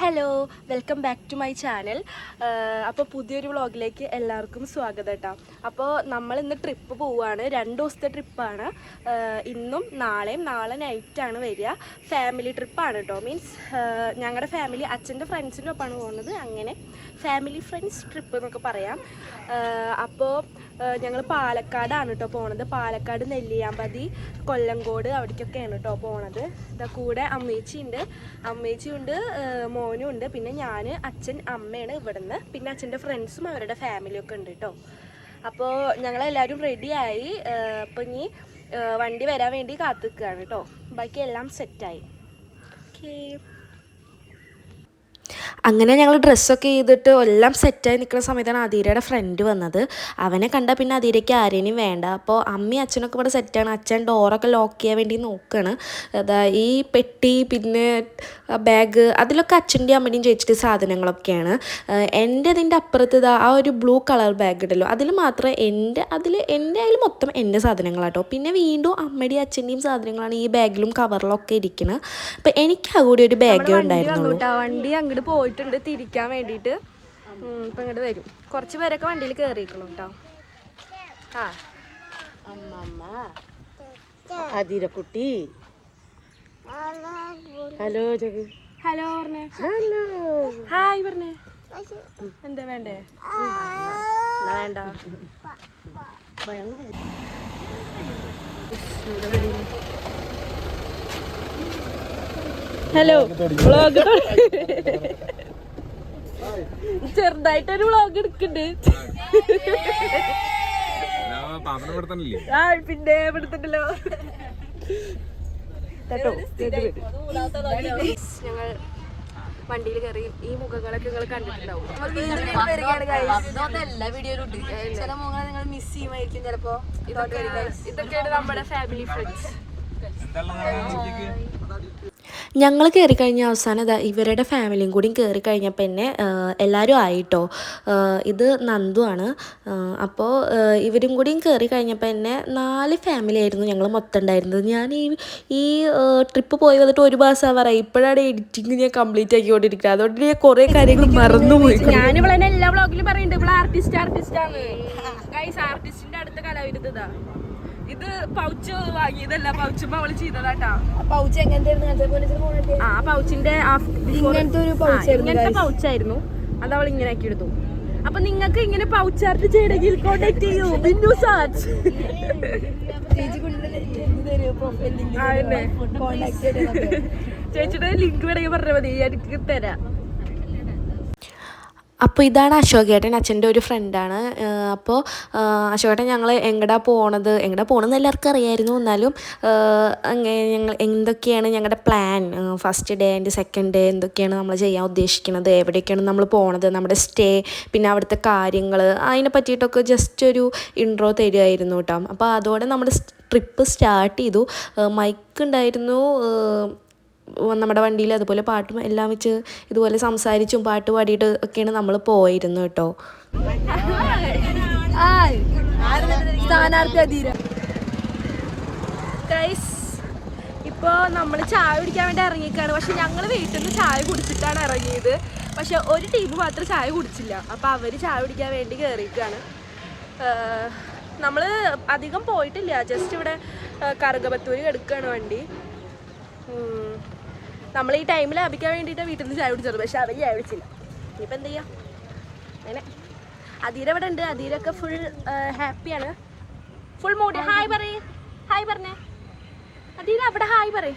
Hello welcome back to my channel അപ്പോൾ പുതിയൊരു വ്ളോഗിലേക്ക് എല്ലാവർക്കും സ്വാഗതം കേട്ടോ അപ്പോൾ നമ്മൾ ഇന്ന് ട്രിപ്പ് പോവുകയാണ് രണ്ട് ദിവസത്തെ ട്രിപ്പാണ് ഇന്നും നാളെയും നാളെ നൈറ്റാണ് വരിക. ഫാമിലി ട്രിപ്പാണ് കേട്ടോ മീൻസ് ഞങ്ങളുടെ ഫാമിലി അച്ഛന്റെ ഫ്രണ്ട്സിന്റെ ഒപ്പമാണ് പോകുന്നത്. അങ്ങനെ ഫാമിലി ഫ്രണ്ട്സ് ട്രിപ്പ് എന്നൊക്കെ പറയാം. അപ്പോൾ ഞങ്ങൾ പാലക്കാടാണ് കേട്ടോ പോണത്. പാലക്കാട് നെല്ലിയാമ്പതി കൊല്ലങ്കോട് അവിടേക്കൊക്കെയാണ് കേട്ടോ പോണത്. ഇതാ കൂടെ അമ്മേച്ചി ഉണ്ട് അമ്മേച്ചി ഉണ്ട് മോനും ഉണ്ട് പിന്നെ ഞാൻ അച്ഛൻ അമ്മയാണ് ഇവിടുന്ന്. പിന്നെ അച്ഛന്റെ ഫ്രണ്ട്സും അവരുടെ ഫാമിലിയും ഒക്കെ ഉണ്ട് കേട്ടോ അപ്പോൾ ഞങ്ങളെല്ലാവരും റെഡിയായി അപ്പോൾ ഇനി വണ്ടി വരാൻ വേണ്ടി കാത്തിക്കുകയാണ് കേട്ടോ ബാക്കി എല്ലാം സെറ്റായി ഓക്കേ അങ്ങനെ ഞങ്ങൾ ഡ്രസ്സൊക്കെ ചെയ്തിട്ട് എല്ലാം സെറ്റായി നിൽക്കുന്ന സമയത്താണ് അധീരയുടെ ഫ്രണ്ട് വന്നത്. അവനെ കണ്ടാൽ പിന്നെ അധീരയ്ക്ക് ആരേനും വേണ്ട. അപ്പോൾ അമ്മയും അച്ഛനൊക്കെ ഇവിടെ സെറ്റാണ് അച്ഛൻ ഡോറൊക്കെ ലോക്ക് ചെയ്യാൻ വേണ്ടി നോക്കുകയാണ് അതാ ഈ പെട്ടി പിന്നെ ബാഗ് അതിലൊക്കെ അച്ഛന്റെയും അമ്മയുടെയും ചോദിച്ചിട്ട് സാധനങ്ങളൊക്കെയാണ്. എന്റെ അതിന്റെ അപ്പുറത്ത് ആ ഒരു ബ്ലൂ കളർ ബാഗ് ഉണ്ടല്ലോ അതിൽ മാത്രമേ എന്റെ അതിൽ എന്റെ അതിൽ മൊത്തം എന്റെ സാധനങ്ങളാട്ടോ പിന്നെ വീണ്ടും അമ്മയുടെയും അച്ഛന്റെയും സാധനങ്ങളാണ് ഈ ബാഗിലും കവറിലൊക്കെ ഇരിക്കുന്നത് അപ്പോൾ എനിക്ക് ആ കൂടി ഒരു ബാഗേ ഉണ്ടായിരുന്നുള്ളൂ. വണ്ടി അങ്ങോട്ട് പോയിട്ടുണ്ട് തിരിക്കാൻ വേണ്ടിയിട്ട്. ഇപ്പം ഇങ്ങോട്ട് വരും. കുറച്ച് പേരൊക്കെ വണ്ടിയിൽ കയറിയിരിക്കണം കേട്ടോ ആ. അമ്മമ്മ. അതിരക്കുട്ടി. ഹലോ ജഗു. ഹലോ പറഞ്ഞേ. ഹലോ. ഹായ് പറഞ്ഞേ. എന്താ വേണ്ടേ? വേണ്ട. ഹലോ. വ്ളോഗ് ചെറുതായിട്ടൊരു വ്ളോഗ് എടുക്കുന്നുണ്ട് ആ പിന്നെ എടുത്തിട്ടല്ലോ കേട്ടോ? ഞങ്ങൾ വണ്ടിയിൽ കയറി ഈ മുഖങ്ങളൊക്കെ നിങ്ങൾ കണ്ടിട്ടുണ്ടാവും. ചില മുഖങ്ങൾ നിങ്ങൾ മിസ് ചെയ്യുമായിരിക്കും ചിലപ്പോ. ഇതൊക്കെ ഇതൊക്കെയാണ് നമ്മുടെ ഫാമിലി ഫ്രണ്ട്സ് ഞങ്ങൾ കയറി കഴിഞ്ഞ അവസാനം ഇതാ ഇവരുടെ ഫാമിലിയും കൂടി കയറി കഴിഞ്ഞപ്പോൾ എന്നെ എല്ലാവരും ആയിട്ടോ. ഇത് നന്ദു ആണ്. അപ്പോൾ ഇവരും കൂടിയും കയറി കഴിഞ്ഞപ്പോൾ എന്നെ നാല് ഫാമിലി ആയിരുന്നു ഞങ്ങൾ മൊത്തം ഉണ്ടായിരുന്നത്. ഞാൻ ഈ ഈ ട്രിപ്പ് പോയി വന്നിട്ട് ഒരു മാസം പറയാം ഇപ്പോഴാണ് എഡിറ്റിംഗ് ഞാൻ കംപ്ലീറ്റ് ആക്കിക്കൊണ്ടിരിക്കുന്നത്. അതുകൊണ്ട് ഞാൻ കുറേ കാര്യങ്ങൾ മറന്നുപോയി ഞാനിവിടെ എല്ലാ വ്ളോഗിലും പറയുന്നുണ്ട്. ഇവിടെ ആർട്ടിസ്റ്റ് ആർട്ടിസ്റ്റ് ആണ്. ആർട്ടിസ്റ്റിന്റെ അടുത്ത കലാവിരുദ്ധ ഇത് പൗച്ച് വാങ്ങിയതല്ല പൗച്ച് അവൾ ചെയ്തതാട്ടാ. പൗച്ച് എങ്ങനത്തെ ആ പൗച്ചിന്റെ ഇങ്ങനത്തെ ഒരു ഇങ്ങനത്തെ പൗച്ചായിരുന്നു. അത് അവൾ ഇങ്ങനെ ആക്കി എടുത്തു. അപ്പൊ നിങ്ങൾക്ക് ഇങ്ങനെ പൗച്ച് ആർട്ട് ചെയ്യണമെങ്കിൽ കോണ്ടാക്ട് ചെയ്യൂ. ബിന്ദു സാച്ച് ചേച്ചിയുടെ ലിങ്ക് വേണമെങ്കിൽ പറഞ്ഞാൽ മതി. എനിക്ക് തരാം. അപ്പോൾ ഇതാണ് അശോകേട്ടൻ അച്ഛന്റെ ഒരു ഫ്രണ്ടാണ് അപ്പോൾ അശോകേട്ടൻ ഞങ്ങൾ എങ്ങടാ പോണത്? എങ്ങടാ പോകണമെന്ന് എല്ലാവർക്കും അറിയായിരുന്നു. എന്നാലും അങ്ങനെ ഞങ്ങൾ എന്തൊക്കെയാണ് ഞങ്ങളുടെ plan first day and second day എന്തൊക്കെയാണ് നമ്മൾ ചെയ്യാൻ ഉദ്ദേശിക്കുന്നത് എവിടേക്കാണ് നമ്മൾ പോണത്? നമ്മുടെ സ്റ്റേ പിന്നെ അവിടുത്തെ കാര്യങ്ങൾ അതിനെ പറ്റിയിട്ടൊക്കെ ജസ്റ്റ് ഒരു ഇൻട്രോ തരുമായിരുന്നു കേട്ടോ. അപ്പോൾ അതോടെ നമ്മുടെ ട്രിപ്പ് സ്റ്റാർട്ട് ചെയ്തു. മൈക്ക് ഉണ്ടായിരുന്നു നമ്മുടെ വണ്ടിയിൽ അതുപോലെ പാട്ടും എല്ലാം വെച്ച് ഇതുപോലെ സംസാരിച്ചും പാട്ട് പാടിയിട്ട് ഒക്കെയാണ് നമ്മൾ പോയിരുന്നു കേട്ടോ. ഇപ്പോൾ നമ്മൾ ചായ കുടിക്കാൻ വേണ്ടി ഇറങ്ങിക്കാണ് പക്ഷെ ഞങ്ങൾ വീട്ടിൽ നിന്ന് ചായ കുടിച്ചിട്ടാണ് ഇറങ്ങിയത്. പക്ഷെ ഒരു ടീം മാത്രം ചായ കുടിച്ചില്ല. അപ്പോൾ അവർ ചായ കുടിക്കാൻ വേണ്ടി കയറിയിരിക്കുകയാണ് നമ്മൾ അധികം പോയിട്ടില്ല. ജസ്റ്റ് ഇവിടെ കറുകപത്തൂര് കിടക്കുകയാണ് വണ്ടി. നമ്മൾ ഈ ടൈമിൽ ലാഭിക്കാൻ വേണ്ടിയിട്ട് വീട്ടിൽ നിന്ന് ചായ കുടിച്ചത് പക്ഷെ അവർ ചായ കുടിച്ചില്ല. ഇനിയിപ്പോൾ എന്ത് ചെയ്യാം? അങ്ങനെ. അധീര ഇവിടെ ഉണ്ട്. അധീരൊക്കെ ഫുൾ ഹാപ്പിയാണ് ഫുൾ മൂഡ് ഹായ്. പറയേ. ഹായ് പറഞ്ഞേ. അധീര അവിടെ ഹായ് പറയേ.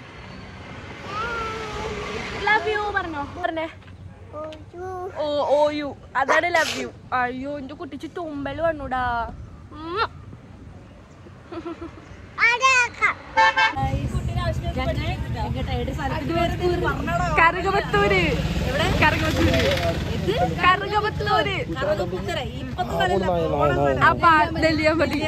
ലവ് യു പറഞ്ഞോ? പറഞ്ഞേ. ഓ ഓ യു. അതാണ് ലവ് യു അയ്യോ എന്റെ കുട്ടിച്ച് തുമ്പൽ വന്നൂടാ. ഉമ്മ. കറുകപത്തൂര്. കറുകപത്തൂര്. കറുകപത്തൂര്. അപ്പൊ നെല്ലിയാമ്പതി.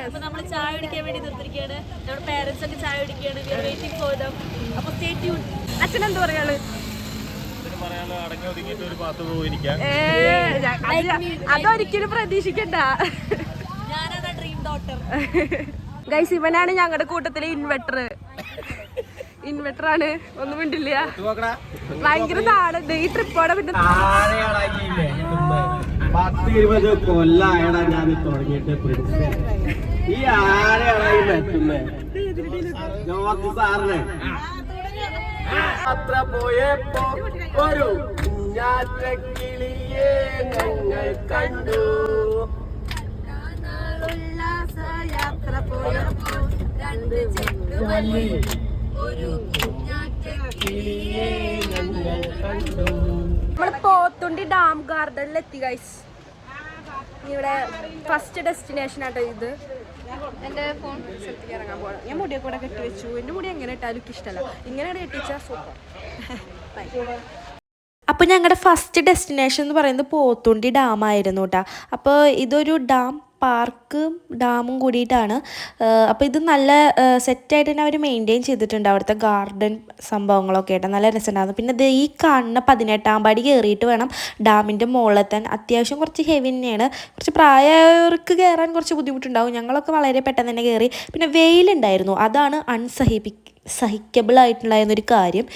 അപ്പൊ നമ്മൾ ചായ കുടിക്കാൻ വേണ്ടി നിർത്തിരിക്കുകയാണ് നമ്മുടെ പേരൻസ് ഒക്കെ ചായ കുടിക്കുകയാണ്. വെയിറ്റിംഗ് ഫോർ ദം അപ്പൊ സ്റ്റേ ട്യൂൺ അച്ഛൻ എന്ത് പറയാൾ? അതൊരിക്കലും പ്രതീക്ഷിക്കണ്ട. ഞാനാണ് ഡ്രീം ഡോട്ടർ ഗൈസ് ഇവനാണ് ഞങ്ങളുടെ കൂട്ടത്തിലെ ഇൻവെർട്ടർ ഇൻവെർട്ടർ ആണ്. ഒന്നും മിണ്ടില്ല. ഭയങ്കര നാടുണ്ട് ഈ ട്രിപ്പോടെ പിന്നെ പത്ത് ഇരുപത് കൊല്ലായടാ ഞാൻ തുടങ്ങിയിട്ട് ഈ ആരെയാണ് ഈ മെത്തുന്നേ ജോർജ് സാറിന്. അത്ര പോയപ്പോ ഒരു കുഞ്ഞാറ്റക്കിളിയെ ഞങ്ങൾ കണ്ടു. കിളിയെ ഞങ്ങൾ കണ്ടു നമ്മൾ പോത്തുണ്ടി ഡാം ഗാർഡനിൽ എത്തി ഗൈസ് ഇവിടെ ഫസ്റ്റ് ഡെസ്റ്റിനേഷൻ ആട്ടോ ഇത്. എന്റെ ഫോൺ സ്ഥലത്തേക്ക് ഇറങ്ങാൻ പോകണം ഞാൻ മുടിയെ കൂടെ കെട്ടി വെച്ചു. എന്റെ മുടി എങ്ങനെ ഇട്ടാലും എനിക്ക് ഇഷ്ടമല്ല ഇങ്ങനെ കെട്ടിച്ചാൽ സൂപ്പർ അപ്പോൾ ഞങ്ങളുടെ ഫസ്റ്റ് ഡെസ്റ്റിനേഷൻ എന്ന് പറയുന്നത് പോത്തുണ്ടി ഡാം ആയിരുന്നു കേട്ടോ അപ്പോൾ ഇതൊരു ഡാം പാർക്കും ഡാമും കൂടിയിട്ടാണ്. അപ്പോൾ ഇത് നല്ല സെറ്റായിട്ട് തന്നെ അവർ മെയിന്റെയിൻ ചെയ്തിട്ടുണ്ട് അവിടുത്തെ ഗാർഡൻ സംഭവങ്ങളൊക്കെ ആയിട്ട്. നല്ല രസമുണ്ടായിരുന്നു. പിന്നെ ഇത് ഈ കാണുന്ന പതിനെട്ടാം പടി കയറിയിട്ട് വേണം ഡാമിന്റെ മുകളിലെത്താൻ അത്യാവശ്യം കുറച്ച് ഹെവി തന്നെയാണ്. കുറച്ച് പ്രായവർക്ക് കയറാൻ കുറച്ച് ബുദ്ധിമുട്ടുണ്ടാവും. ഞങ്ങളൊക്കെ വളരെ പെട്ടെന്ന് തന്നെ കയറി പിന്നെ വെയിലുണ്ടായിരുന്നു. അതാണ് അൺസഹിപ്പി സഹിക്കബിൾ ആയിട്ടുണ്ടായിരുന്ന ഒരു കാര്യം.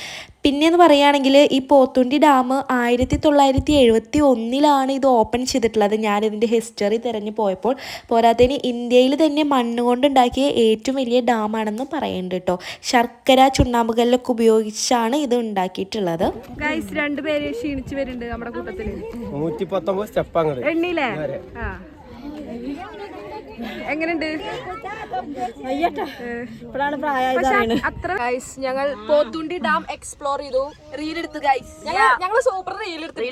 പിന്നെയെന്ന് പറയുകയാണെങ്കിൽ ഈ പോത്തുണ്ടി ഡാം ആയിരത്തി തൊള്ളായിരത്തി എഴുപത്തി ഒന്നിലാണ് ഇത് ഓപ്പൺ ചെയ്തിട്ടുള്ളത്. ഞാനിതിന്റെ ഹിസ്റ്ററി തിരഞ്ഞു പോയപ്പോൾ പോരാത്തതിന് ഇന്ത്യയിൽ തന്നെ മണ്ണ് കൊണ്ടുണ്ടാക്കിയ ഏറ്റവും വലിയ ഡാമാണെന്ന് പറയുന്നുണ്ട് കേട്ടോ. ശർക്കര ചുണ്ണാമ്പുകല്ലൊക്കെ ഉപയോഗിച്ചാണ് ഇത് ഉണ്ടാക്കിയിട്ടുള്ളത്. ക്ഷീണിച്ചു രണ്ടുപേര് ക്ഷീണിച്ച് വരുന്നുണ്ട് നമ്മുടെ കൂട്ടത്തിൽ നൂറ്റി പത്തൊമ്പത് സ്റ്റെപ്പ് അങ്ങോട്ട് എണ്ണിയില്ലേ ആ. എങ്ങനെയുണ്ട്? ഇപ്പോഴാണ് പ്രായം പക്ഷെ അത്ര ഗൈസ് ഞങ്ങൾ പോത്തുണ്ടി ഡാം എക്സ്പ്ലോർ ചെയ്തു. റീൽ എടുത്തു ഗൈസ് ഞങ്ങൾ സൂപ്പർ റീൽ എടുത്തിട്ട്.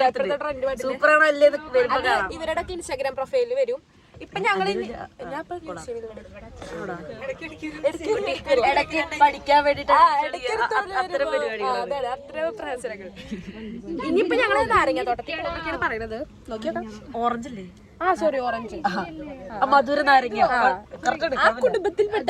ഇവരുടെ ഇൻസ്റ്റാഗ്രാം പ്രൊഫൈലിൽ വരും. ഇപ്പൊ ഞങ്ങൾ ഇടയ്ക്ക് പഠിക്കാൻ വേണ്ടിട്ട് ഇനിയിപ്പോ ഞങ്ങൾ നാരങ്ങ തോട്ടത്തിൽ പറയുന്നത് പറയണത്. നോക്കിയോക്കാം ഓറഞ്ച് അല്ലേ ആ സോറി ഓറഞ്ച് മധുര നാരങ്ങ ആ കുടുംബത്തിൽപ്പെട്ട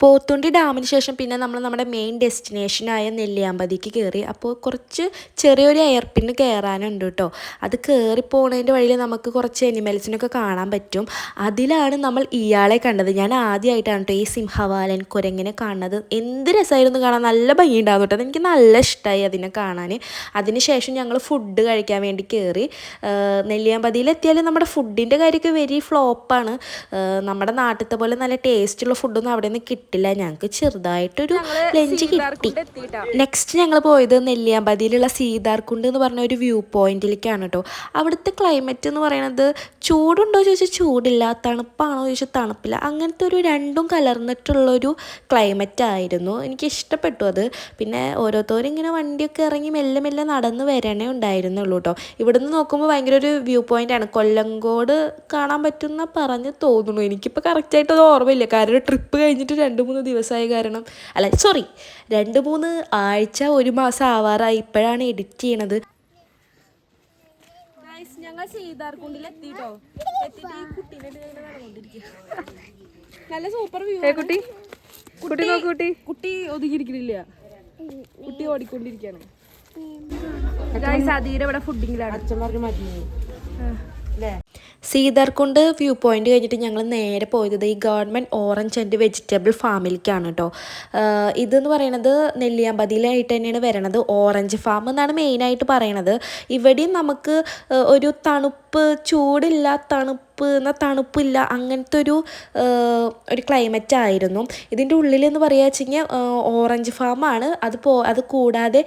പോത്തുണ്ടി ഡാമിന് ശേഷം പിന്നെ നമ്മൾ നമ്മുടെ മെയിൻ ഡെസ്റ്റിനേഷനായ നെല്ലിയാമ്പതിക്ക് കയറി അപ്പോൾ കുറച്ച് ചെറിയൊരു എയർപിന്ന് കയറാനുണ്ട് കേട്ടോ അത് കയറി പോകുന്നതിന്റെ വഴിയിൽ നമുക്ക് കുറച്ച് എനിമൽസിനൊക്കെ കാണാൻ പറ്റും. അതിലാണ് നമ്മൾ ഇയാളെ കണ്ടത്. ഞാൻ ആദ്യമായിട്ടാണ് കേട്ടോ ഈ സിംഹവാലൻ കുരങ്ങിനെ കാണുന്നത്. എന്ത് രസമായിരുന്നു കാണാൻ. നല്ല ഭംഗിയുണ്ടാകും കേട്ടോ എനിക്ക് നല്ല ഇഷ്ടമായി അതിനെ കാണാൻ അതിനുശേഷം ഞങ്ങൾ ഫുഡ് കഴിക്കാൻ വേണ്ടി കയറി നെല്ലിയാമ്പതിയിലെത്തിയാൽ നമ്മുടെ ഫുഡിന്റെ കാര്യമൊക്കെ വെരി ഫ്ലോപ്പാണ് നമ്മുടെ നാട്ടിലത്തെ പോലെ നല്ല ടേസ്റ്റുള്ള ഫുഡൊന്നും അവിടെ നിന്ന് കിട്ടില്ല. ഞങ്ങൾക്ക് ചെറുതായിട്ടൊരു ലഞ്ച് കിട്ടി. നെക്സ്റ്റ് ഞങ്ങൾ പോയത് നെല്ലിയാമ്പതിയിലുള്ള സീതാർകുണ്ട് എന്ന് പറഞ്ഞ ഒരു വ്യൂ പോയിന്റിലേക്കാണ് കേട്ടോ അവിടുത്തെ ക്ലൈമറ്റ് എന്ന് പറയുന്നത് ചൂടുണ്ടോ ചോദിച്ചാൽ ചൂടില്ല തണുപ്പാണോ ചോദിച്ചാൽ തണുപ്പില്ല. അങ്ങനത്തെ ഒരു രണ്ടും കലർന്നിട്ടുള്ളൊരു ക്ലൈമറ്റ് ആയിരുന്നു. എനിക്ക് ഇഷ്ടപ്പെട്ടു അത്. പിന്നെ ഓരോരുത്തരും ഇങ്ങനെ വണ്ടിയൊക്കെ ഇറങ്ങി മെല്ലെ മെല്ലെ നടന്ന് വരണേ ഉണ്ടായിരുന്നുള്ളൂ കേട്ടോ ഇവിടുന്ന് നോക്കുമ്പോൾ ഭയങ്കര ഒരു വ്യൂ പോയിന്റ് ആണ്. കൊല്ലങ്കോട് കാണാൻ പറ്റുന്ന പറഞ്ഞ് തോന്നുന്നു. എനിക്കിപ്പോൾ കറക്റ്റായിട്ട് അത് ഓർമ്മയില്ല. കാരണം ട്രിപ്പ് കഴിഞ്ഞിട്ട് രണ്ട് മൂന്ന് ദിവസമായ കാരണം അല്ല സോറി രണ്ട് മൂന്ന് ആഴ്ച ഒരു മാസം ആവാറായി ഇപ്പോഴാണ് എഡിറ്റ് ചെയ്യണത്. ഞങ്ങൾ സീതാർകുണ്ടിൽ എത്തിട്ടോ? എത്തിയിട്ട് ഈ കുട്ടീനെ നല്ല സൂപ്പർ വ്യൂ കുട്ടി? കുട്ടി നോക്കൂട്ടി കുട്ടി. ഒതുങ്ങിയിരിക്കണില്ല. കുട്ടി ഓടിക്കൊണ്ടിരിക്കുകയാണ് സതീരെ ഇവിടെ ഫുഡിങ്ങിലാണ് അച്ഛൻ പറഞ്ഞു മതി സീതാർകുണ്ട് വ്യൂ പോയിന്റ് കഴിഞ്ഞിട്ട് ഞങ്ങൾ നേരെ പോയത് ഈ ഗവൺമെന്റ് ഓറഞ്ച് ആൻഡ് വെജിറ്റബിൾ ഫാമിലേക്കാണ് കേട്ടോ ഇതെന്ന് പറയണത് നെല്ലിയാമ്പതിയിലായിട്ട് തന്നെയാണ് വരണത് ഓറഞ്ച് ഫാം എന്നാണ് മെയിനായിട്ട് പറയണത്. ഇവിടെയും നമുക്ക് ഒരു തണുപ്പ് ചൂടില്ല തണുപ്പ് എന്നാൽ തണുപ്പില്ല അങ്ങനത്തെ ഒരു ഒരു ക്ലൈമറ്റ് ആയിരുന്നു. ഇതിന്റെ ഉള്ളിൽ എന്ന് പറയുക വെച്ച് കഴിഞ്ഞാൽ ഓറഞ്ച് ഫാമാണ് അത് പോ അത് കൂടാതെ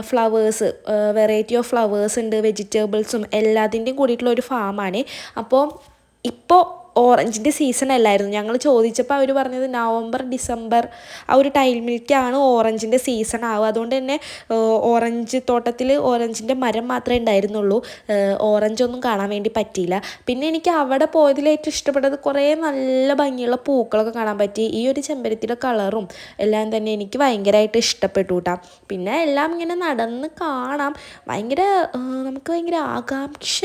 ഫ്ലവേഴ്സ് വെറൈറ്റി ഓഫ് ഫ്ലവേഴ്സ് ഉണ്ട് വെജിറ്റബിൾസും എല്ലാത്തിന്റെയും കൂടിയിട്ടുള്ള ഒരു ഫാമാണ് അപ്പോൾ ഇപ്പോൾ ഓറഞ്ചിന്റെ സീസൺ അല്ലായിരുന്നു. ഞങ്ങൾ ചോദിച്ചപ്പോൾ അവർ പറഞ്ഞത് നവംബർ ഡിസംബർ ആ ഒരു ടൈമിലേക്കാണ് ഓറഞ്ചിന്റെ സീസൺ ആവുക. അതുകൊണ്ട് തന്നെ ഓറഞ്ച് തോട്ടത്തിൽ ഓറഞ്ചിന്റെ മരം മാത്രമേ ഉണ്ടായിരുന്നുള്ളൂ. ഓറഞ്ച് ഓറഞ്ചൊന്നും കാണാൻ വേണ്ടി പറ്റിയില്ല. പിന്നെ എനിക്ക് അവിടെ പോയതിൽ ഏറ്റവും ഇഷ്ടപ്പെട്ടത് കുറേ നല്ല ഭംഗിയുള്ള പൂക്കളൊക്കെ കാണാൻ പറ്റി. ഈ ഒരു ചെമ്പരത്തിയുടെ കളറും എല്ലാം തന്നെ എനിക്ക് ഭയങ്കരമായിട്ട് ഇഷ്ടപ്പെട്ടു കേട്ടോ പിന്നെ എല്ലാം ഇങ്ങനെ നടന്ന് കാണാം. ഭയങ്കര നമുക്ക് ഭയങ്കര ആകാംക്ഷ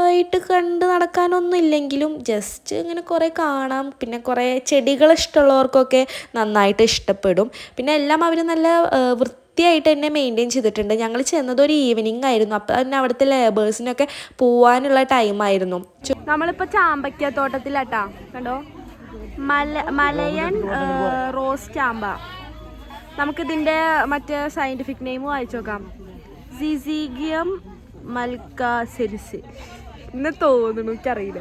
ആയിട്ട് കണ്ട് നടക്കാനൊന്നും ഇല്ലെങ്കിലും ജസ്റ്റ് ഇങ്ങനെ കുറേ കാണാം. പിന്നെ കുറേ ചെടികൾ ഇഷ്ടമുള്ളവർക്കൊക്കെ നന്നായിട്ട് ഇഷ്ടപ്പെടും. പിന്നെ എല്ലാം അവർ നല്ല വൃത്തിയായിട്ട് തന്നെ മെയിന്റെയിൻ ചെയ്തിട്ടുണ്ട്. ഞങ്ങൾ ചെന്നത് ഒരു ഈവനിങ് ആയിരുന്നു. അപ്പോൾ തന്നെ അവിടുത്തെ ലേബേഴ്സിനൊക്കെ പോവാനുള്ള ടൈമായിരുന്നു നമ്മളിപ്പോൾ ചാമ്പയ്ക്ക തോട്ടത്തിലാട്ടാ. കണ്ടോ? മല മലയൻ റോസ് ചാമ്പ. നമുക്കിതിന്റെ മറ്റേ സയന്റിഫിക് നെയിം വായിച്ചു നോക്കാം. സിസീഗിയം മൽക്ക സെരിസ് ഇന്ന് തോന്നുന്നു എനിക്കറിയില്ല.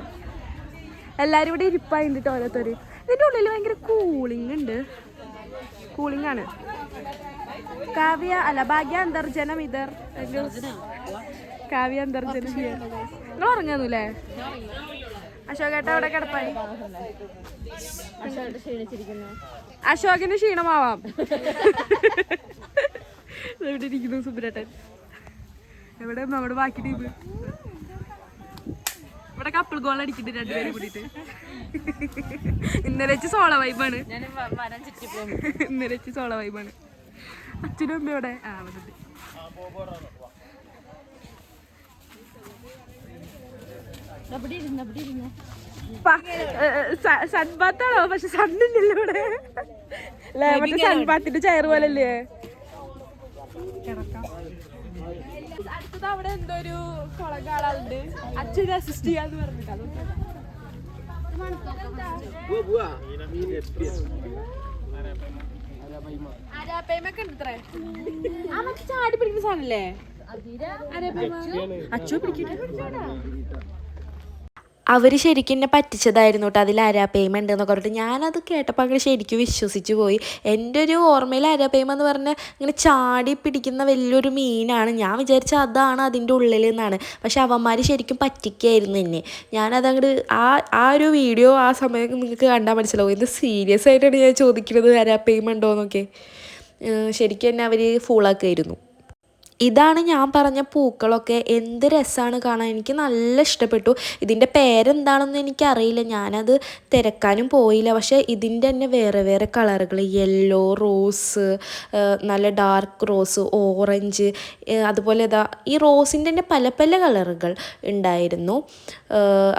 എല്ലാവരും ഇവിടെ ഇരിപ്പായിട്ട് ഓരോരുത്തർ ഇതിന്റെ ഉള്ളിൽ ഭയങ്കര കൂളിംഗ് ഉണ്ട് കൂളിംഗ് ആണ്. കാവ്യ അല്ല ഭാഗ്യ അന്തർജനം ഇതർ. കാവ്യ അന്തർജനം നിങ്ങൾ ഉറങ്ങാന്നൂല്ലേ? അശോകേട്ട അവിടെ കിടപ്പായി. അശോകിന് ക്ഷീണമാവാം. എവിടെ ഇരിക്കുന്നു സുബ്രട്ടൻ. എവിടെ നമ്മുടെ ബാക്കി ടീം? ഇവിടെ കപ്പിൾ ഗോൾ അടിക്കുന്നുണ്ട് രണ്ടുപേരും കൂടിയിട്ട്. ഇന്നലെ വെച്ച് സോള വൈബാണ് ഇന്നലെ വെച്ച് സോള വൈബാണ് അച്ഛനും അമ്മ ഇവിടെ ആ വന്നിട്ട് സൺബാത്താണോ പക്ഷെ സണ്ണില്ലല്ലോ ഇവിടെ. മറ്റേ സൺബാത്തിന്റെ ചെയർ പോലെ അല്ലേ അവിടെ എന്തോ ഒരു കുളം കാണാറുണ്ട് അച്ഛനെ അസിസ്റ്റ് ചെയ്യാന്ന് പറഞ്ഞിട്ട് അതൊക്കെ ആരാപ്പേമൊക്കെ ഉണ്ട് ഇത്രേ ആ മറ്റേ ചാടി പിടിക്കുന്ന സാധനല്ലേ? അച്ഛോ പിടിക്കട്ടെ? അവർ ശരിക്കും എന്നെ പറ്റിച്ചതായിരുന്നു കേട്ടോ അതിൽ പേയ്മെന്റ് ഉണ്ടെന്നൊക്കെ പറഞ്ഞിട്ട് ഞാനത് കേട്ടപ്പോൾ അങ്ങനെ ശരിക്കും വിശ്വസിച്ച് പോയി. എന്റെ ഒരു ഓർമ്മയിൽ ആരാപ്പേമ എന്ന് പറഞ്ഞാൽ ഇങ്ങനെ ചാടി പിടിക്കുന്ന വലിയൊരു മീനാണ്. ഞാൻ വിചാരിച്ച അതാണ് അതിന്റെ ഉള്ളിൽ എന്നാണ് പക്ഷെ അവന്മാർ ശരിക്കും പറ്റിക്കായിരുന്നു എന്നെ. ഞാനതങ്ങോട്ട് ആ ആ ഒരു വീഡിയോ ആ സമയം നിങ്ങൾക്ക് കണ്ടാൽ മനസ്സിലാവും. ഇത് സീരിയസ് ആയിട്ടാണ് ഞാൻ ചോദിക്കുന്നത് ആരാപ്പേമ ഉണ്ടോ എന്നൊക്കെ. ശരിക്കും എന്നെ അവർ ഫൂളാക്കുമായിരുന്നു ഇതാണ് ഞാൻ പറഞ്ഞ പൂക്കളൊക്കെ എന്ത് രസമാണ് കാണാൻ. എനിക്ക് നല്ല ഇഷ്ടപ്പെട്ടു. ഇതിന്റെ പേരെന്താണെന്ന് എനിക്കറിയില്ല. ഞാനത് തിരക്കാനും പോയില്ല. പക്ഷേ ഇതിന്റെ തന്നെ വേറെ വേറെ കളറുകൾ. യെല്ലോ റോസ് നല്ല ഡാർക്ക് റോസ് ഓറഞ്ച് അതുപോലെ ഇതാ ഈ റോസിന്റെ തന്നെ പല പല കളറുകൾ ഉണ്ടായിരുന്നു.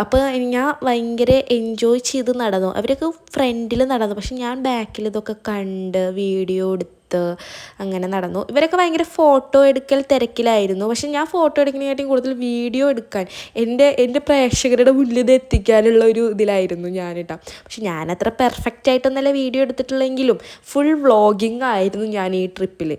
അപ്പോൾ ഞാൻ ഭയങ്കര എൻജോയ് ചെയ്ത് നടന്നു. അവരൊക്കെ ഫ്രണ്ടിൽ നടന്നു. പക്ഷെ ഞാൻ ബാക്കിൽ ഇതൊക്കെ കണ്ട് വീഡിയോ എടുത്ത് അങ്ങനെ നടന്നു. ഇവരൊക്കെ ഭയങ്കര ഫോട്ടോ എടുക്കൽ തിരക്കിലായിരുന്നു. പക്ഷെ ഞാൻ ഫോട്ടോ എടുക്കുന്നതിനെക്കാട്ടിയും കൂടുതൽ വീഡിയോ എടുക്കാൻ എന്റെ എന്റെ പ്രേക്ഷകരുടെ മുന്നിൽ എത്തിക്കാനുള്ള ഒരു ഇതിലായിരുന്നു ഞാനിട്ടാ പക്ഷെ ഞാനത്ര പെർഫെക്റ്റ് ആയിട്ടൊന്നല്ല വീഡിയോ എടുത്തിട്ടുള്ളെങ്കിലും ഫുൾ വ്ളോഗിങ് ആയിരുന്നു ഞാൻ ഈ ട്രിപ്പിൽ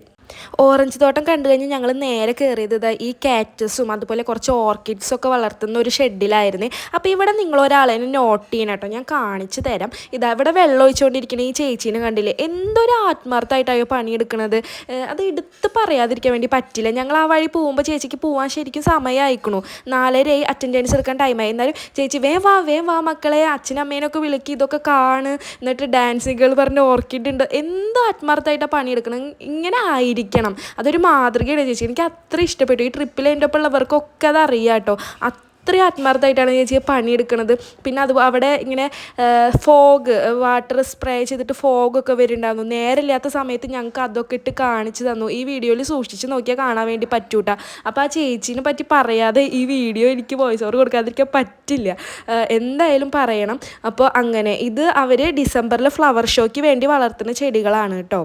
ഓറഞ്ച് തോട്ടം കണ്ടു കഴിഞ്ഞ് ഞങ്ങൾ നേരെ കയറിയത് ഇതാ ഈ കാറ്റസും അതുപോലെ കുറച്ച് ഓർക്കിഡ്സും ഒക്കെ വളർത്തുന്ന ഒരു ഷെഡിലായിരുന്നു. അപ്പോൾ ഇവിടെ നിങ്ങൾ ഒരാളെ നോട്ട് ചെയ്യണം കേട്ടോ. ഞാൻ കാണിച്ചു തരാം. ഇതാ ഇവിടെ വെള്ളം ഒഴിച്ചുകൊണ്ടിരിക്കുന്ന ഈ ചേച്ചീനെ കണ്ടില്ലേ? എന്തൊരു ആത്മാർത്ഥമായിട്ടായോ പണിയെടുക്കണത്? ഏഹ് അത് എടുത്ത് പറയാതിരിക്കാൻ വേണ്ടി പറ്റില്ല. ഞങ്ങൾ ആ വഴി പോകുമ്പോൾ ചേച്ചിക്ക് പോകാൻ ശരിക്കും സമയമായിക്കണു നാലരയായി അറ്റൻഡൻസ് എടുക്കാൻ ടൈമായി എന്നാലും ചേച്ചി വേ വാ വേ വാ മക്കളെ. അച്ഛനമ്മേനൊക്കെ വിളിക്കി. ഇതൊക്കെ കാണ്. എന്നിട്ട് ഡാൻസിങ്ങുകൾ പറഞ്ഞ് ഓർക്കിഡ് ഉണ്ട്. എന്തോ ആത്മാർത്ഥമായിട്ടാണ് പണിയെടുക്കണം ഇങ്ങനെ ആയിരിക്കണം അതൊരു മാതൃകയാണ് ചേച്ചി. എനിക്ക് അത്ര ഇഷ്ടപ്പെട്ടു. ഈ ട്രിപ്പിൽ എന്റെ ഒപ്പം ഉള്ളവർക്കൊക്കെ അത് അറിയാം കേട്ടോ. അത്രയും ആത്മാർത്ഥമായിട്ടാണ് ചേച്ചി പണിയെടുക്കുന്നത് പിന്നെ അത് അവിടെ ഇങ്ങനെ ഫോഗ് വാട്ടർ സ്പ്രേ ചെയ്തിട്ട് ഫോഗൊക്കെ വരുന്നുണ്ടായിരുന്നു. നേരമില്ലാത്ത സമയത്ത് ഞങ്ങൾക്ക് അതൊക്കെ ഇട്ട് കാണിച്ചു തന്നു. ഈ വീഡിയോയിൽ സൂക്ഷിച്ച് നോക്കിയാൽ കാണാൻ വേണ്ടി പറ്റൂട്ടാ. അപ്പോൾ ആ ചേച്ചീനെ പറ്റി പറയാതെ ഈ വീഡിയോ എനിക്ക് വോയിസ് ഓവർ കൊടുക്കാതിരിക്കാൻ പറ്റില്ല. എന്തായാലും പറയണം. അപ്പോൾ അങ്ങനെ ഇത് അവർ ഡിസംബറിൽ ഫ്ലവർ ഷോയ്ക്ക് വേണ്ടി വളർത്തുന്ന ചെടികളാണ് കേട്ടോ.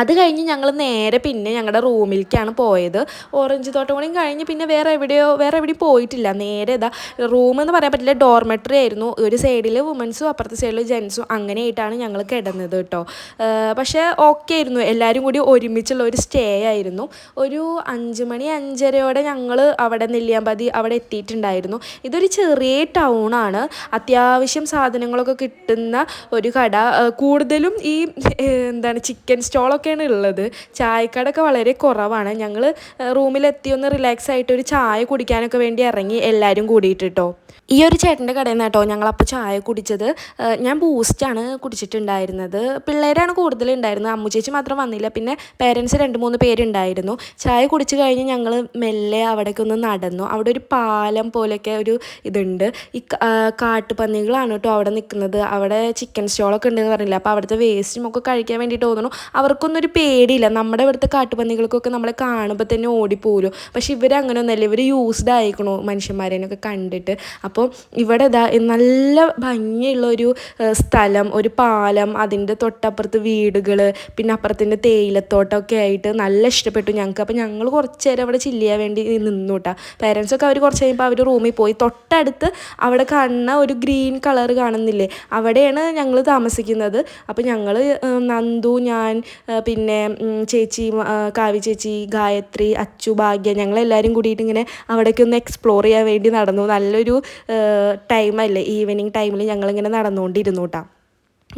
അത് കഴിഞ്ഞ് ഞങ്ങൾ നേരെ പിന്നെ ഞങ്ങളുടെ റൂമിലേക്കാണ് പോയത്. ഓറഞ്ച് തോട്ടം കൂടിയും കഴിഞ്ഞ് പിന്നെ വേറെ എവിടെയോ വേറെ എവിടെയും പോയിട്ടില്ല. നേരെ ഇതാ റൂം എന്ന് പറയാൻ പറ്റില്ല ഡോർമെട്രി ആയിരുന്നു. ഒരു സൈഡിൽ വുമൻസും അപ്പുറത്തെ സൈഡിൽ ജെൻസും അങ്ങനെയായിട്ടാണ് ഞങ്ങൾ കിടന്നത് കേട്ടോ പക്ഷേ ഓക്കെ ആയിരുന്നു. എല്ലാവരും കൂടി ഒരുമിച്ചുള്ള ഒരു സ്റ്റേ ആയിരുന്നു. ഒരു അഞ്ച് മണി അഞ്ചരയോടെ ഞങ്ങൾ അവിടെ നെല്ലിയാമ്പതി അവിടെ എത്തിയിട്ടുണ്ടായിരുന്നു. ഇതൊരു ചെറിയ ടൗണാണ് അത്യാവശ്യം സാധനങ്ങളൊക്കെ കിട്ടുന്ന ഒരു കട. കൂടുതലും ഈ എന്താണ് ചിക്കൻ സ്റ്റോളൊക്കെയാണ് ഉള്ളത്. ചായക്കടൊക്കെ വളരെ കുറവാണ്. ഞങ്ങൾ റൂമിലെത്തി ഒന്ന് റിലാക്സ് ആയിട്ട് ഒരു ചായ കുടിക്കാനൊക്കെ വേണ്ടി ഇറങ്ങി എല്ലാവരും കൂടിയിട്ട് കേട്ടോ ഈ ഒരു ചേട്ടന്റെ കടയിൽ നിന്ന് കേട്ടോ ഞങ്ങളപ്പോൾ ചായ കുടിച്ചത്. ഞാൻ ബൂസ്റ്റാണ് കുടിച്ചിട്ടുണ്ടായിരുന്നത്. പിള്ളേരാണ് കൂടുതൽ ഉണ്ടായിരുന്നത് അമ്മു ചേച്ചി മാത്രം വന്നില്ല. പിന്നെ പേരൻസ് രണ്ട് മൂന്ന് പേരുണ്ടായിരുന്നു. ചായ കുടിച്ച് കഴിഞ്ഞ് ഞങ്ങൾ മെല്ലെ അവിടേക്ക് ഒന്ന് നടന്നു. അവിടെ ഒരു പാലം പോലെയൊക്കെ ഒരു ഇതുണ്ട്. ഈ കാട്ടുപന്നികളാണ് കേട്ടോ അവിടെ നിൽക്കുന്നത്. അവിടെ ചിക്കൻ സ്റ്റോളൊക്കെ ഉണ്ടെന്ന് പറഞ്ഞില്ല? അപ്പോൾ അവിടുത്തെ വേസ്റ്റും ഒക്കെ കഴിക്കാൻ വേണ്ടി തോന്നുന്നു. അവർക്കൊന്നും നമുക്കൊന്നും ഒരു പേടിയില്ല. നമ്മുടെ ഇവിടുത്തെ കാട്ടുപന്നികൾക്കൊക്കെ നമ്മളെ കാണുമ്പോൾ തന്നെ ഓടിപ്പോലും പക്ഷെ ഇവർ ഒന്നല്ല ഇവർ യൂസ്ഡ് ആയിക്കണോ മനുഷ്യന്മാരേനൊക്കെ കണ്ടിട്ട്. അപ്പോൾ ഇവിടെ ഇതാ നല്ല ഭംഗിയുള്ള ഒരു സ്ഥലം ഒരു പാലം അതിന്റെ തൊട്ടപ്പുറത്ത് വീടുകൾ പിന്നെ അപ്പുറത്തിന്റെ തേയിലത്തോട്ടമൊക്കെ ആയിട്ട് നല്ല ഇഷ്ടപ്പെട്ടു ഞങ്ങൾക്ക്. അപ്പോൾ ഞങ്ങൾ കുറച്ച് നേരം അവിടെ ചില്ല് ചെയ്യാൻ വേണ്ടി നിന്നുട്ടാ പേരൻസൊക്കെ അവർ കുറച്ച് കഴിയുമ്പോൾ അവർ റൂമിൽ പോയി. തൊട്ടടുത്ത് അവിടെ കാണുന്ന ഒരു ഗ്രീൻ കളർ കാണുന്നില്ലേ? അവിടെയാണ് ഞങ്ങൾ താമസിക്കുന്നത്. അപ്പോൾ ഞങ്ങൾ നന്ദു ഞാൻ പിന്നെ ചേച്ചി കാവ്യ ചേച്ചി ഗായത്രി അച്ചു ഭാഗ്യ ഞങ്ങളെല്ലാവരും കൂടിയിട്ട് ഇങ്ങനെ അവിടേക്ക് ഒന്ന് എക്സ്പ്ലോർ ചെയ്യാൻ വേണ്ടി നടന്നു. നല്ലൊരു ടൈമല്ലേ ഈവനിങ് ടൈമിൽ ഞങ്ങളിങ്ങനെ നടന്നുകൊണ്ടിരുന്നു കേട്ടോ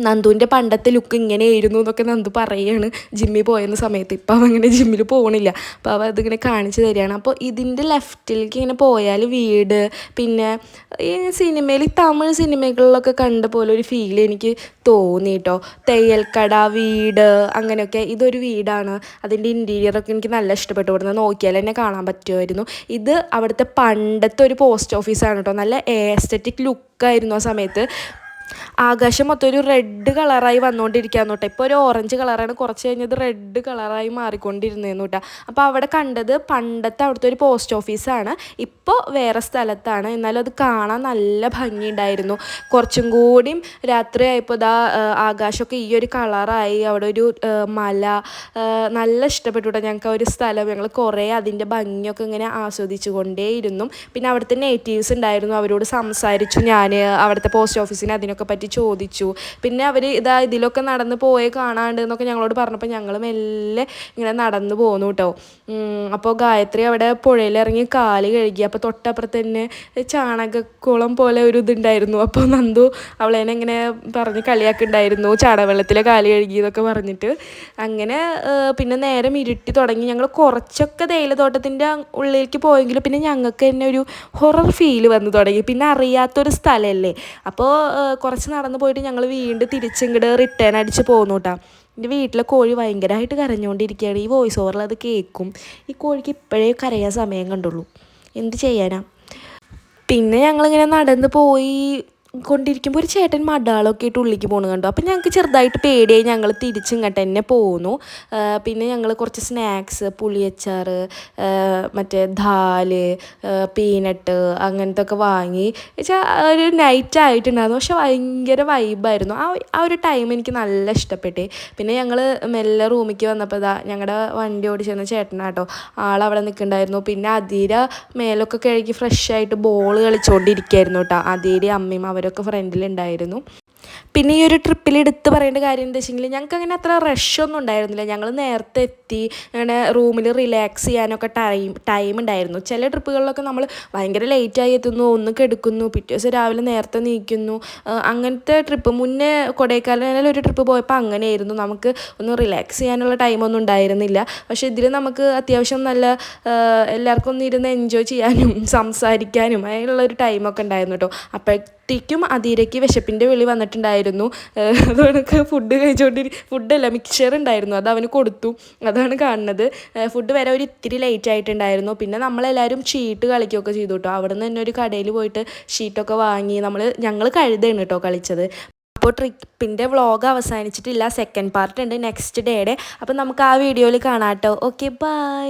നന്ദുവിന്റെ പണ്ടത്തെ ലുക്ക് ഇങ്ങനെയായിരുന്നു എന്നൊക്കെ നന്ദു പറയുകയാണ് ജിമ്മിൽ പോയെന്ന സമയത്ത്. ഇപ്പം അവൻ അങ്ങനെ ജിമ്മിൽ പോകണില്ല അപ്പോൾ അവ അതിങ്ങനെ കാണിച്ചു തരികയാണ്. അപ്പോൾ ഇതിന്റെ ലെഫ്റ്റിലേക്ക് ഇങ്ങനെ പോയാൽ വീട് പിന്നെ ഈ സിനിമയിൽ തമിഴ് സിനിമകളിലൊക്കെ കണ്ട പോലെ ഒരു ഫീൽ എനിക്ക് തോന്നി കേട്ടോ തയ്യൽക്കട വീട് അങ്ങനെയൊക്കെ ഇതൊരു വീടാണ്. അതിന്റെ ഇന്റീരിയറൊക്കെ എനിക്ക് നല്ല ഇഷ്ടപ്പെട്ടു. ഇവിടുന്ന് നോക്കിയാൽ തന്നെ കാണാൻ പറ്റുമായിരുന്നു. ഇത് അവിടുത്തെ പണ്ടത്തെ ഒരു പോസ്റ്റ് ഓഫീസാണ് കേട്ടോ നല്ല എസ്തറ്റിക് ലുക്കായിരുന്നു ആ സമയത്ത്. ആകാശം മൊത്തം ഒരു റെഡ് കളറായി വന്നുകൊണ്ടിരിക്കുകയാണ് കേട്ടോ. ഇപ്പോൾ ഒരു ഓറഞ്ച് കളറാണ് കുറച്ച് കഴിഞ്ഞത് റെഡ് കളറായി മാറിക്കൊണ്ടിരുന്നേന്നു കേട്ടോ. അപ്പോൾ അവിടെ കണ്ടത് പണ്ടത്തെ അവിടുത്തെ ഒരു പോസ്റ്റ് ഓഫീസാണ് ഇപ്പോൾ വേറെ സ്ഥലത്താണ്. എന്നാലും അത് കാണാൻ നല്ല ഭംഗിയുണ്ടായിരുന്നു. കുറച്ചും കൂടിയും രാത്രി ആയപ്പോൾ ഇതാ ആകാശമൊക്കെ ഈ ഒരു കളറായി അവിടെ ഒരു മല നല്ല ഇഷ്ടപ്പെട്ടു കേട്ടോ ഞങ്ങൾക്ക് ഒരു സ്ഥലം. ഞങ്ങൾ കുറേ അതിന്റെ ഭംഗിയൊക്കെ ഇങ്ങനെ ആസ്വദിച്ചു കൊണ്ടേയിരുന്നു പിന്നെ അവിടുത്തെ നേറ്റീവ്സ് ഉണ്ടായിരുന്നു. അവരോട് സംസാരിച്ചു. ഞാൻ അവിടുത്തെ പോസ്റ്റ് ഓഫീസിന് അതിനൊക്കെ പറ്റി ചോദിച്ചു. പിന്നെ അവർ ഇതാ ഇതിലൊക്കെ നടന്ന് പോയേ കാണാണ്ട് എന്നൊക്കെ ഞങ്ങളോട് പറഞ്ഞപ്പോൾ ഞങ്ങൾ മെല്ലെ ഇങ്ങനെ നടന്നു പോന്നു കേട്ടോ അപ്പോൾ ഗായത്രി അവിടെ പുഴയിലിറങ്ങി കാൽ കഴുകി അപ്പോൾ തൊട്ടപ്പുറത്ത് തന്നെ ചാണകക്കുളം പോലെ ഒരു ഇതുണ്ടായിരുന്നു. അപ്പോൾ നന്ദു അവളേനെ ഇങ്ങനെ പറഞ്ഞ് കളിയാക്കുണ്ടായിരുന്നു. ചാണവെള്ളത്തിലെ കാൽ കഴുകി എന്നൊക്കെ പറഞ്ഞിട്ട്. അങ്ങനെ പിന്നെ നേരം ഇരുട്ടി തുടങ്ങി. ഞങ്ങൾ കുറച്ചൊക്കെ തേയിലത്തോട്ടത്തിന്റെ ഉള്ളിലേക്ക് പോയെങ്കിലും പിന്നെ ഞങ്ങൾക്ക് തന്നെ ഒരു ഹൊറർ ഫീൽ വന്നു തുടങ്ങി. പിന്നെ അറിയാത്തൊരു സ്ഥലമല്ലേ അപ്പോൾ കുറച്ച് നടന്നു പോയിട്ട് ഞങ്ങൾ വീണ്ടും തിരിച്ചിങ്ങോട്ട് റിട്ടേൺ അടിച്ച് പോന്നു കേട്ടോ എന്റെ വീട്ടിലെ കോഴി ഭയങ്കരമായിട്ട് കരഞ്ഞുകൊണ്ടിരിക്കുകയാണ് ഈ വോയിസ് ഓവറിൽ അത് കേൾക്കും ഈ കോഴിക്ക് ഇപ്പോഴേ കരയാൻ സമയം കണ്ടുള്ളൂ. എന്ത് ചെയ്യാനാ? പിന്നെ ഞങ്ങളിങ്ങനെ നടന്ന് പോയി. കൊണ്ടിരിക്കുമ്പോൾ ഒരു ചേട്ടൻ മടാളൊക്കെ ആയിട്ട് ഉള്ളിലേക്ക് പോകണം കണ്ടു. അപ്പം ഞങ്ങൾക്ക് ചെറുതായിട്ട് പേടിയായി. ഞങ്ങൾ തിരിച്ചിങ്ങോട്ട് തന്നെ പോന്നു. പിന്നെ ഞങ്ങൾ കുറച്ച് സ്നാക്സ് പുളിയച്ചാർ മറ്റേ ദാൽ പീനട്ട് അങ്ങനത്തെ ഒക്കെ വാങ്ങി. വെച്ചാൽ ഒരു നൈറ്റ് ആയിട്ടുണ്ടായിരുന്നു. പക്ഷെ ഭയങ്കര വൈബായിരുന്നു ആ ആ ഒരു ടൈം എനിക്ക് നല്ല ഇഷ്ടപ്പെട്ടു. പിന്നെ ഞങ്ങൾ മെല്ലെ റൂമിലേക്ക് വന്നപ്പോൾ ഇതാ ഞങ്ങളുടെ വണ്ടി ഓടിച്ചെന്ന ചേട്ടനാട്ടോ ആളവിടെ നിൽക്കുന്നുണ്ടായിരുന്നു പിന്നെ അതിര മേലൊക്കെ കഴുകി ഫ്രഷ് ആയിട്ട് ബോൾ കളിച്ചുകൊണ്ടിരിക്കുകയായിരുന്നു കേട്ടോ അതിരെ അമ്മയും അവരൊക്കെ ഫ്രണ്ടിലുണ്ടായിരുന്നു പിന്നെ ഈ ഒരു ട്രിപ്പിൽ എടുത്ത് പറയേണ്ട കാര്യം എന്താ വെച്ചെങ്കിൽ ഞങ്ങൾക്ക് അങ്ങനെ അത്ര റഷ് ഒന്നും ഉണ്ടായിരുന്നില്ല. ഞങ്ങൾ നേരത്തെ എത്തി അങ്ങനെ റൂമിൽ റിലാക്സ് ചെയ്യാനൊക്കെ ടൈം ടൈം ഉണ്ടായിരുന്നു. ചില ട്രിപ്പുകളിലൊക്കെ നമ്മൾ ഭയങ്കര ലേറ്റായി എത്തുന്നു ഒന്ന് കെടുക്കുന്നു പിറ്റേ ദിവസം രാവിലെ നേരത്തെ നീക്കുന്നു. അങ്ങനത്തെ ട്രിപ്പ് മുന്നേ കൊടൈക്കനാലിൽ ഒരു ട്രിപ്പ് പോയപ്പോൾ അങ്ങനെയായിരുന്നു. നമുക്ക് ഒന്ന് റിലാക്സ് ചെയ്യാനുള്ള ടൈമൊന്നും ഉണ്ടായിരുന്നില്ല. പക്ഷേ ഇതിൽ നമുക്ക് അത്യാവശ്യം നല്ല എല്ലാവർക്കും ഒന്ന് ഇരുന്ന് എൻജോയ് ചെയ്യാനും സംസാരിക്കാനും അതിനുള്ള ഒരു ടൈമൊക്കെ ഉണ്ടായിരുന്നു കേട്ടോ അപ്പോഴത്തേക്കും അതീരയ്ക്ക് വിശപ്പിന്റെ വിളി ഏഹ് അതുകൊണ്ടൊക്കെ ഫുഡ് കഴിച്ചുകൊണ്ടിരി ഫുഡല്ല മിക്സർ ഉണ്ടായിരുന്നു. അത് അവന് കൊടുത്തു. അതാണ് കാണുന്നത്. ഫുഡ് വരെ ഒരു ഇത്തിരി ലേറ്റ് ആയിട്ടുണ്ടായിരുന്നു. പിന്നെ നമ്മളെല്ലാവരും ഷീട്ട് കളിക്കുകയൊക്കെ ചെയ്തു കേട്ടോ അവിടെ നിന്ന് തന്നെ ഒരു കടയിൽ പോയിട്ട് ഷീറ്റൊക്കെ വാങ്ങി നമ്മൾ ഞങ്ങൾ കഴുതാണ് കേട്ടോ കളിച്ചത്. അപ്പോൾ ട്രിപ്പിന്റെ വ്ളോഗ് അവസാനിച്ചിട്ടില്ല. സെക്കൻഡ് പാർട്ട് ഉണ്ട്. നെക്സ്റ്റ് ഡേയുടെ അപ്പോൾ നമുക്ക് ആ വീഡിയോയിൽ കാണാം കേട്ടോ ഓക്കെ ബൈ